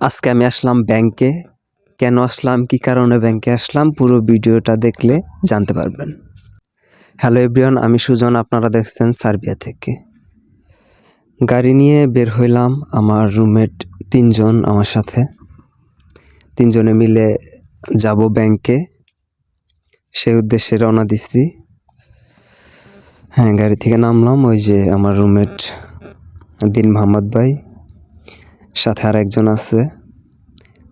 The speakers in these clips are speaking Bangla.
আজকে আমি আসলাম ব্যাংকে। কেন আসলাম, কি কারণে ব্যাংকে আসলাম, পুরো ভিডিওটা দেখলে জানতে পারবেন। হ্যালো এভরিওয়ান, আমি সুজন, আপনারা দেখছেন সার্বিয়া থেকে। গাড়ি নিয়ে বের হইলাম আমার রুমমেট তিনজন আমার সাথে। তিনজনে মিলে যাব ব্যাংকে। সে উদ্দেশ্যে রওনা দিচ্ছি হ্যাঁ গাড়ি থেকে নামলাম ওই যে আমার রুমমেট দিন মোহাম্মদ ভাই। সাথে আর একজন আছে।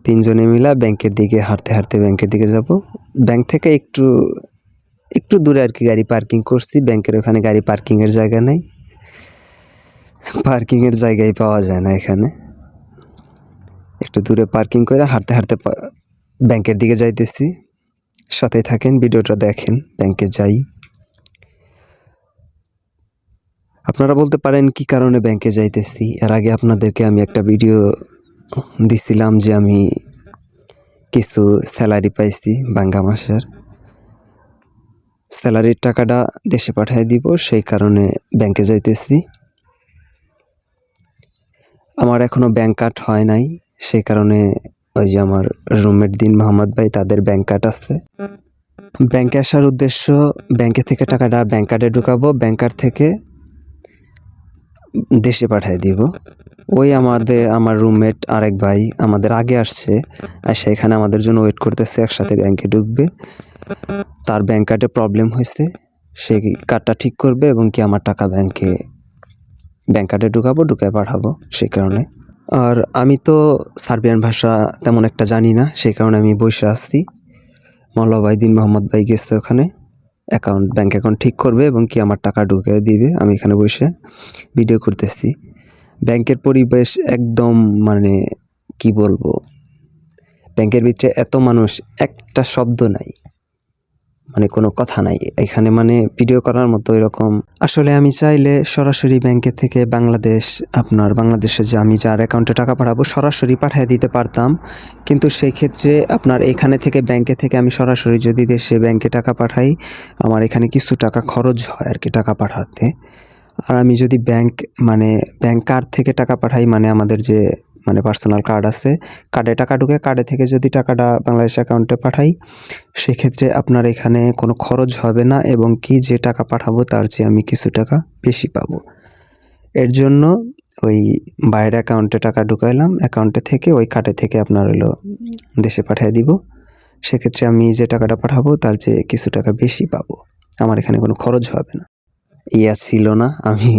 তিনজনে মিলা ব্যাংকের দিকে হাঁটতে হাঁটতে ব্যাংকের দিকে যাব। ব্যাংক থেকে একটু একটু দূরে আর কি গাড়ি পার্কিং করছি। ব্যাংকের ওখানে গাড়ি পার্কিংয়ের জায়গা নেই। পার্কিংয়ের জায়গায় পাওয়া যায় না এখানে। একটু দূরে পার্কিং করে হাঁটতে হাঁটতে ব্যাংকের দিকে যাইতেছি। সাথে থাকেন, ভিডিওটা দেখেন, ব্যাংকে যাই। আপনারা বলতে পারেন কি কারণে ব্যাংকে যাইতেছি? এর আগে আপনাদেরকে আমি একটা ভিডিও দিছিলাম যে আমি কিছু স্যালারি পাইছি বাঙ্গা মাসের। স্যালারির টাকাটা দেশে পাঠিয়ে দিব, সেই কারণে ব্যাংকে যাইতেছি। আমার এখনও ব্যাংক কার্ড হয় নাই, সেই কারণে ওই যে আমার রুমের দিন মোহাম্মদ ভাই, তাদের ব্যাংক কার্ড আছে। ব্যাংকে আসার উদ্দেশ্য ব্যাংকে থেকে টাকাটা ব্যাংক কার্ডে ঢুকাবো ব্যাংক কার্ড থেকে দেশে পাঠিয়ে দিব। ওই আমাদের, আমার রুমমেট আরেক ভাই আমাদের আগে আসছে, আর সেখানে আমাদের জন্য ওয়েট করতেছে, একসাথে ব্যাংকে ঢুকবে। তার ব্যাংক কার্ডে প্রবলেম হয়েছে, সে কার্ডটা ঠিক করবে এবং কি আমার টাকা ব্যাংকে ব্যাংক কার্ডে ঢুকাবো ঢুকায় পাঠাবো সেই কারণে। আর আমি তো সার্বিয়ান ভাষা তেমন একটা জানি না সেই কারণে আমি বসে আসছি মল্লা দিন মোহাম্মদ ভাই গেছে ওখানে। অ্যাকাউন্ট ব্যাঙ্ক অ্যাকাউন্ট ঠিক করবে এবং কি আমার টাকা ঢুকে দিবে, আমি এখানে বসে ভিডিও করতেছি। ব্যাংকের পরিবেশ একদম মানে কি বলব? ব্যাংকের ভিতরে এত মানুষ, একটা শব্দ নাই। মানে কোনো কথা নাই। এখানে মানে ভিডিও করার মতো এরকম। আসলে আমি চাইলে সরাসরি ব্যাংকে থেকে বাংলাদেশ, আপনার বাংলাদেশে যে আমি যার অ্যাকাউন্টে টাকা পাঠাবো সরাসরি পাঠিয়ে দিতে পারতাম। কিন্তু সেই ক্ষেত্রে আপনার এখানে থেকে ব্যাংকে থেকে আমি সরাসরি যদি দেশে ব্যাংকে টাকা পাঠাই, আমার এখানে কিছু টাকা খরচ হয় আর কি টাকা পাঠাতে। আর আমি যদি ব্যাংক মানে ব্যাংক কার্ড থেকে টাকা পাঠাই মানে আমাদের যে মানে পার্সোনাল কার্ড আছে। কার্ডে টাকা ঢুকে কার্ডে থেকে যদি টাকাটা বাংলাদেশ অ্যাকাউন্টে পাঠাই, সেক্ষেত্রে আপনার এখানে কোনো খরচ হবে না এবং কি যে টাকা পাঠাবো তার চেয়ে আমি কিছু টাকা বেশি পাবো। এর জন্য ওই বাইরের অ্যাকাউন্টে টাকা ঢুকাইলাম অ্যাকাউন্টে থেকে ওই কার্ডে থেকে আপনার হলো দেশে পাঠিয়ে দিব। সেক্ষেত্রে আমি যে টাকাটা পাঠাবো তার চেয়ে কিছু টাকা বেশি পাবো। আমার এখানে কোনো খরচ হবে না। ইয়া ছিল না, আমি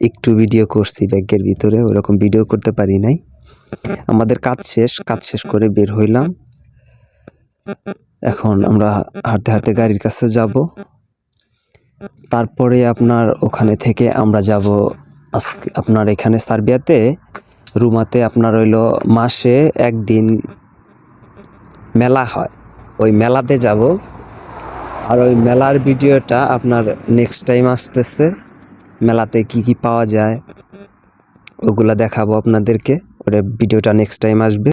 একটু ভিডিও করছি ব্যাগের ভিতরে, ওরকম ভিডিও করতে পারি নাই। আমাদের কাজ শেষ কাজ শেষ করে বের হইলাম। এখন আমরা হাঁটতে হাঁটতে গাড়ির কাছে যাব। তারপরে আপনার ওখানে থেকে আমরা যাব আজকে আপনার এখানে সার্বিয়াতে। রুমাতে আপনার হইল মাসে একদিন মেলা হয়। ওই মেলাতে যাব। আর ওই মেলার ভিডিওটা আপনার নেক্সট টাইম আসতেছে। মেলাতে কি কি পাওয়া যায়, ওগুলা দেখাবো আপনাদেরকে। ওটা ভিডিওটা নেক্সট টাইম আসবে।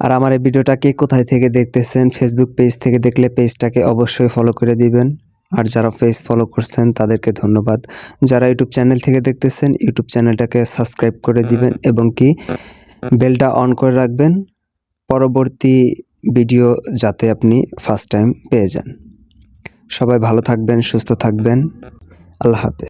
আর আমার এই ভিডিওটাকে কোথায় থেকে দেখতেছেন ফেসবুক পেজ থেকে দেখলে পেজটাকে অবশ্যই ফলো করে দিবেন। আর যারা পেজ ফলো করছেন, তাদেরকে ধন্যবাদ। যারা ইউটিউব চ্যানেল থেকে দেখতেছেন ইউটিউব চ্যানেলটাকে সাবস্ক্রাইব করে দিবেন এবং কি বেলটা অন করে রাখবেন। পরবর্তী ভিডিও যাতে আপনি ফার্স্ট টাইম পেয়ে যান। সবাই ভালো থাকবেন, সুস্থ থাকবেন। আল্লাহ হাফেজ।